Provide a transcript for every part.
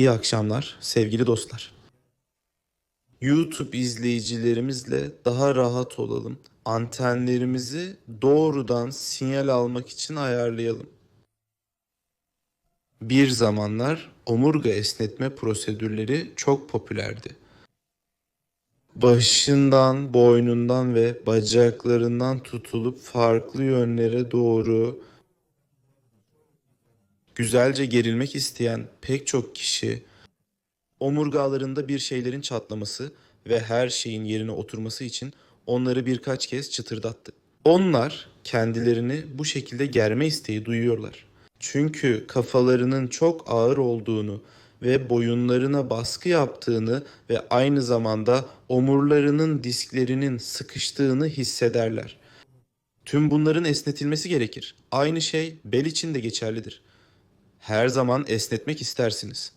İyi akşamlar sevgili dostlar. YouTube izleyicilerimizle daha rahat olalım. Antenlerimizi doğrudan sinyal almak için ayarlayalım. Bir zamanlar omurga esnetme prosedürleri çok popülerdi. Başından, boynundan ve bacaklarından tutulup farklı yönlere doğru güzelce gerilmek isteyen pek çok kişi omurgalarında bir şeylerin çatlaması ve her şeyin yerine oturması için onları birkaç kez çıtırdattı. Onlar kendilerini bu şekilde germe isteği duyuyorlar. Çünkü kafalarının çok ağır olduğunu ve boyunlarına baskı yaptığını ve aynı zamanda omurlarının disklerinin sıkıştığını hissederler. Tüm bunların esnetilmesi gerekir. Aynı şey bel için de geçerlidir. Her zaman esnetmek istersiniz.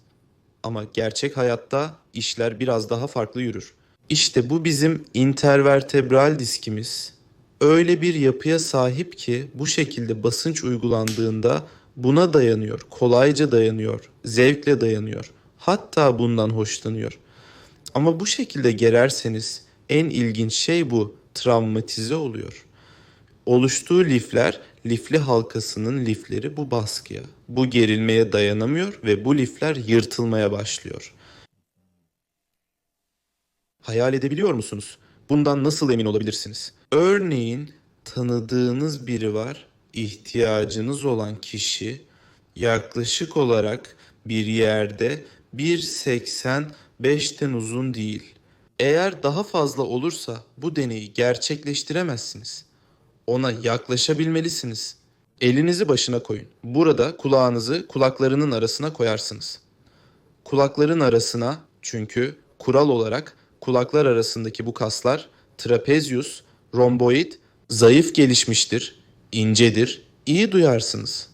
Ama gerçek hayatta işler biraz daha farklı yürür. İşte bu bizim intervertebral diskimiz. Öyle bir yapıya sahip ki bu şekilde basınç uygulandığında buna dayanıyor, kolayca dayanıyor, zevkle dayanıyor. Hatta bundan hoşlanıyor. Ama bu şekilde gererseniz en ilginç şey bu, travmatize oluyor. Oluştuğu lifler, lifli halkasının lifleri bu baskıya, bu gerilmeye dayanamıyor ve bu lifler yırtılmaya başlıyor. Hayal edebiliyor musunuz? Bundan nasıl emin olabilirsiniz? Örneğin tanıdığınız biri var, ihtiyacınız olan kişi yaklaşık olarak bir yerde 1.85'ten uzun değil. Eğer daha fazla olursa bu deneyi gerçekleştiremezsiniz. Ona yaklaşabilmelisiniz. Elinizi başına koyun. Burada kulağınızı kulaklarının arasına koyarsınız. Kulakların arasına çünkü kural olarak kulaklar arasındaki bu kaslar trapezius, romboid, zayıf gelişmiştir, incedir, iyi duyarsınız.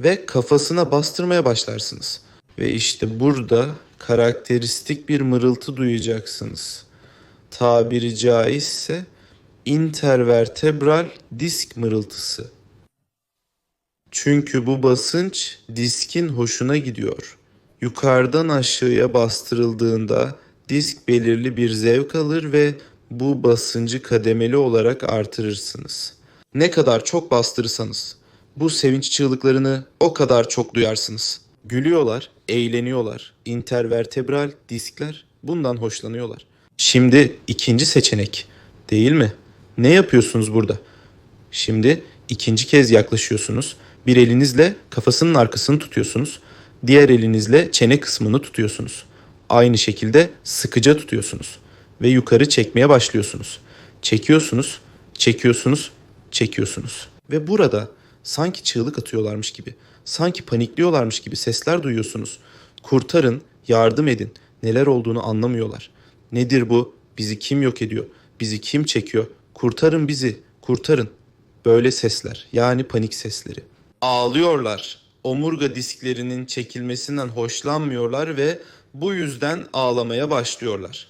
Ve kafasına bastırmaya başlarsınız. Ve işte burada karakteristik bir mırıltı duyacaksınız. Tabiri caizse intervertebral disk mırıltısı. Çünkü bu basınç diskin hoşuna gidiyor. Yukarıdan aşağıya bastırıldığında disk belirli bir zevk alır ve bu basıncı kademeli olarak artırırsınız. Ne kadar çok bastırırsanız bu sevinç çığlıklarını o kadar çok duyarsınız. Gülüyorlar, eğleniyorlar. Intervertebral diskler bundan hoşlanıyorlar. Şimdi ikinci seçenek değil mi? Ne yapıyorsunuz burada? Şimdi ikinci kez yaklaşıyorsunuz. Bir elinizle kafasının arkasını tutuyorsunuz. Diğer elinizle çene kısmını tutuyorsunuz. Aynı şekilde sıkıca tutuyorsunuz ve yukarı çekmeye başlıyorsunuz. Çekiyorsunuz, çekiyorsunuz, çekiyorsunuz. Ve burada sanki çığlık atıyorlarmış gibi, sanki panikliyorlarmış gibi sesler duyuyorsunuz. Kurtarın, yardım edin. Neler olduğunu anlamıyorlar. Nedir bu? Bizi kim yok ediyor? Bizi kim çekiyor? Kurtarın bizi, kurtarın. Böyle sesler, yani panik sesleri. Ağlıyorlar. Omurga disklerinin çekilmesinden hoşlanmıyorlar ve bu yüzden ağlamaya başlıyorlar.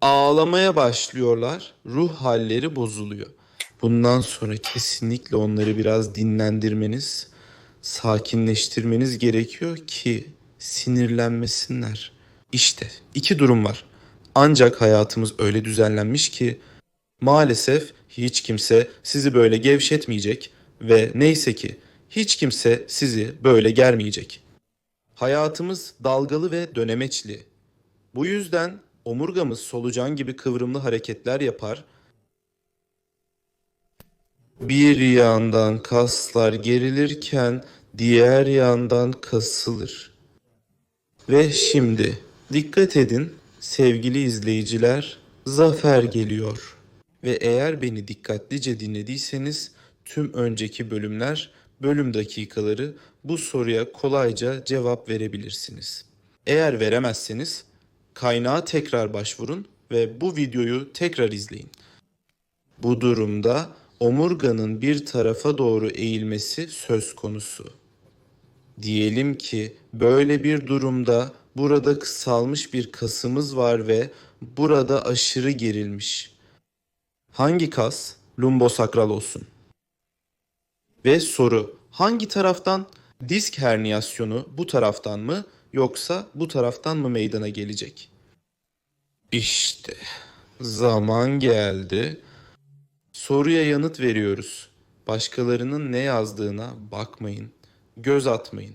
Ağlamaya başlıyorlar, ruh halleri bozuluyor. Bundan sonra kesinlikle onları biraz dinlendirmeniz, sakinleştirmeniz gerekiyor ki sinirlenmesinler. İşte iki durum var. Ancak hayatımız öyle düzenlenmiş ki maalesef hiç kimse sizi böyle gevşetmeyecek ve neyse ki hiç kimse sizi böyle germeyecek. Hayatımız dalgalı ve dönemeçli. Bu yüzden omurgamız solucan gibi kıvrımlı hareketler yapar. Bir yandan kaslar gerilirken diğer yandan kasılır. Ve şimdi dikkat edin sevgili izleyiciler zafer geliyor. Ve eğer beni dikkatlice dinlediyseniz tüm önceki bölümler, bölüm dakikaları bu soruya kolayca cevap verebilirsiniz. Eğer veremezseniz kaynağa tekrar başvurun ve bu videoyu tekrar izleyin. Bu durumda omurganın bir tarafa doğru eğilmesi söz konusu. Diyelim ki böyle bir durumda burada kısalmış bir kasımız var ve burada aşırı gerilmiş. Hangi kas? Lumbosakral olsun. Ve soru hangi taraftan? Disk herniyasyonu bu taraftan mı yoksa bu taraftan mı meydana gelecek? İşte zaman geldi. Soruya yanıt veriyoruz. Başkalarının ne yazdığına bakmayın. Göz atmayın.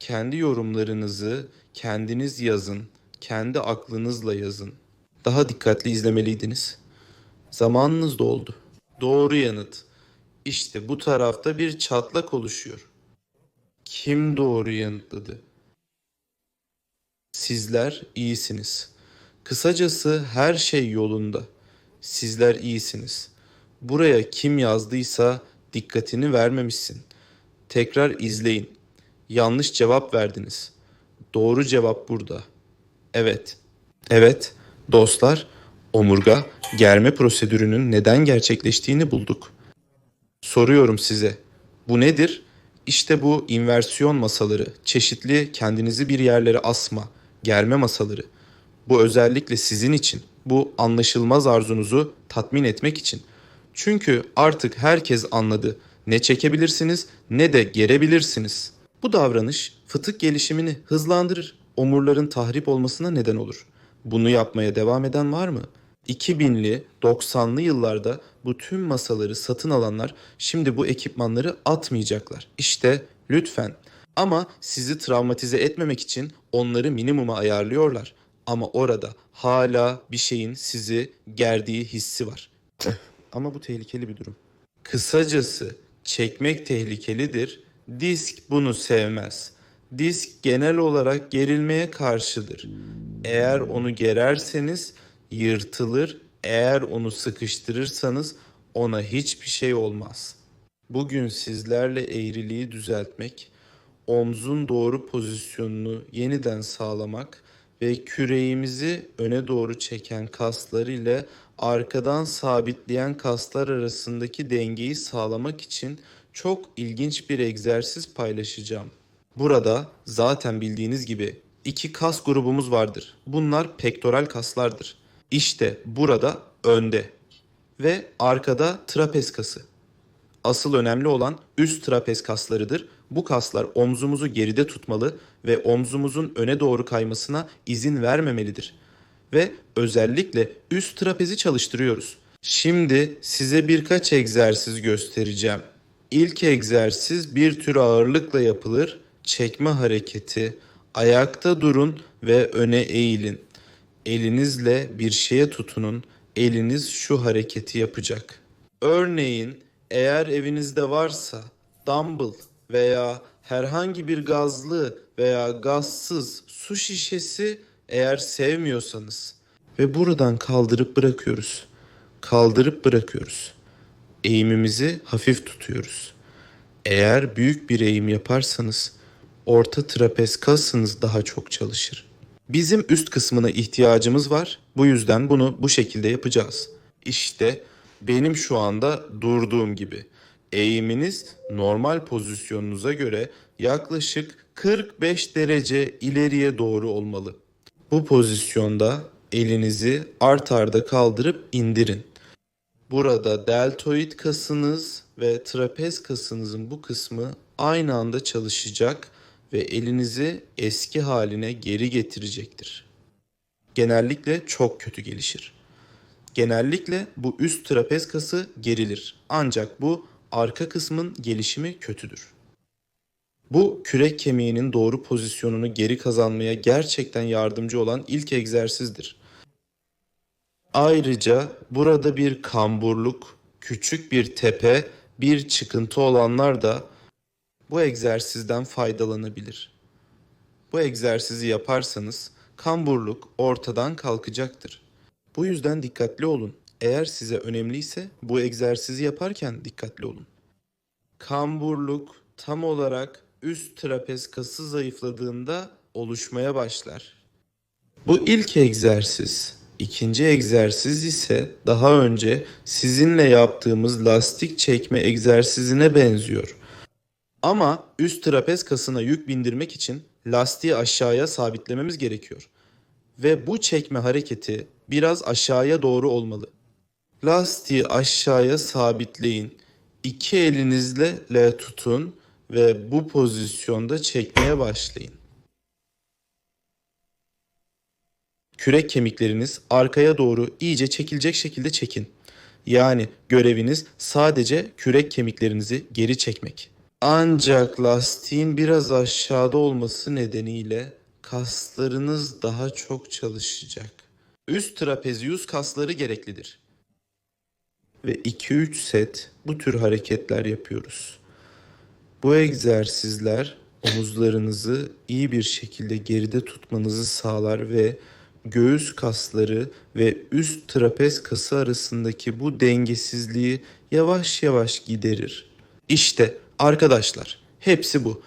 Kendi yorumlarınızı kendiniz yazın. Kendi aklınızla yazın. Daha dikkatli izlemeliydiniz. Zamanınız doldu. Doğru yanıt. İşte bu tarafta bir çatlak oluşuyor. Kim doğru yanıtladı? Sizler iyisiniz. Kısacası her şey yolunda. Sizler iyisiniz. Buraya kim yazdıysa dikkatini vermemişsin. Tekrar izleyin. Yanlış cevap verdiniz. Doğru cevap burada. Evet. Evet, dostlar, omurga germe prosedürünün neden gerçekleştiğini bulduk. Soruyorum size. Bu nedir? İşte bu inversiyon masaları, çeşitli kendinizi bir yerlere asma, germe masaları. Bu özellikle sizin için, bu anlaşılmaz arzunuzu tatmin etmek için. Çünkü artık herkes anladı. Ne çekebilirsiniz ne de gerebilirsiniz. Bu davranış fıtık gelişimini hızlandırır. Omurların tahrip olmasına neden olur. Bunu yapmaya devam eden var mı? 2000'li, 90'lı yıllarda bu tüm masaları satın alanlar şimdi bu ekipmanları atmayacaklar. İşte lütfen. Ama sizi travmatize etmemek için onları minimuma ayarlıyorlar. Ama orada hala bir şeyin sizi gerdiği hissi var. Ama bu tehlikeli bir durum. Kısacası çekmek tehlikelidir. Disk bunu sevmez. Disk genel olarak gerilmeye karşıdır. Eğer onu gererseniz yırtılır. Eğer onu sıkıştırırsanız ona hiçbir şey olmaz. Bugün sizlerle eğriliği düzeltmek, omzun doğru pozisyonunu yeniden sağlamak ve küreğimizi öne doğru çeken kaslar ile arkadan sabitleyen kaslar arasındaki dengeyi sağlamak için çok ilginç bir egzersiz paylaşacağım. Burada zaten bildiğiniz gibi iki kas grubumuz vardır. Bunlar pektoral kaslardır. İşte burada önde ve arkada trapez kası. Asıl önemli olan üst trapez kaslarıdır. Bu kaslar omzumuzu geride tutmalı ve omzumuzun öne doğru kaymasına izin vermemelidir. Ve özellikle üst trapezi çalıştırıyoruz. Şimdi size birkaç egzersiz göstereceğim. İlk egzersiz bir tür ağırlıkla yapılır. Çekme hareketi. Ayakta durun ve öne eğilin. Elinizle bir şeye tutunun. Eliniz şu hareketi yapacak. Örneğin eğer evinizde varsa dumbbell veya herhangi bir gazlı veya gazsız su şişesi eğer sevmiyorsanız ve buradan kaldırıp bırakıyoruz. Kaldırıp bırakıyoruz. Eğimimizi hafif tutuyoruz. Eğer büyük bir eğim yaparsanız orta trapez kasınız daha çok çalışır. Bizim üst kısmına ihtiyacımız var. Bu yüzden bunu bu şekilde yapacağız. İşte benim şu anda durduğum gibi. Eğiminiz normal pozisyonunuza göre yaklaşık 45 derece ileriye doğru olmalı. Bu pozisyonda elinizi art arda kaldırıp indirin. Burada deltoid kasınız ve trapez kasınızın bu kısmı aynı anda çalışacak ve elinizi eski haline geri getirecektir. Genellikle çok kötü gelişir. Genellikle bu üst trapez kası gerilir. Ancak bu arka kısmın gelişimi kötüdür. Bu kürek kemiğinin doğru pozisyonunu geri kazanmaya gerçekten yardımcı olan ilk egzersizdir. Ayrıca burada bir kamburluk, küçük bir tepe, bir çıkıntı olanlar da bu egzersizden faydalanabilir. Bu egzersizi yaparsanız kamburluk ortadan kalkacaktır. Bu yüzden dikkatli olun. Eğer size önemliyse bu egzersizi yaparken dikkatli olun. Kamburluk tam olarak üst trapez kası zayıfladığında oluşmaya başlar. Bu ilk egzersiz. İkinci egzersiz ise daha önce sizinle yaptığımız lastik çekme egzersizine benziyor. Ama üst trapez kasına yük bindirmek için lastiği aşağıya sabitlememiz gerekiyor. Ve bu çekme hareketi biraz aşağıya doğru olmalı. Lastiği aşağıya sabitleyin. İki elinizle L tutun ve bu pozisyonda çekmeye başlayın. Kürek kemikleriniz arkaya doğru iyice çekilecek şekilde çekin. Yani göreviniz sadece kürek kemiklerinizi geri çekmek. Ancak lastiğin biraz aşağıda olması nedeniyle kaslarınız daha çok çalışacak. Üst trapezius kasları gereklidir. Ve 2-3 set bu tür hareketler yapıyoruz. Bu egzersizler omuzlarınızı iyi bir şekilde geride tutmanızı sağlar ve göğüs kasları ve üst trapez kası arasındaki bu dengesizliği yavaş yavaş giderir. İşte arkadaşlar hepsi bu.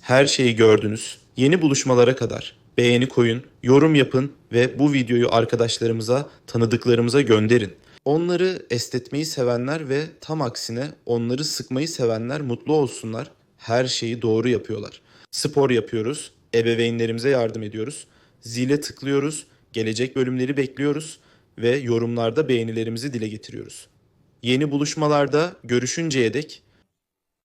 Her şeyi gördünüz. Yeni buluşmalara kadar beğeni koyun, yorum yapın ve bu videoyu arkadaşlarımıza, tanıdıklarımıza gönderin. Onları estetmeyi sevenler ve tam aksine onları sıkmayı sevenler mutlu olsunlar. Her şeyi doğru yapıyorlar. Spor yapıyoruz, ebeveynlerimize yardım ediyoruz. Zile tıklıyoruz, gelecek bölümleri bekliyoruz ve yorumlarda beğenilerimizi dile getiriyoruz. Yeni buluşmalarda görüşünceye dek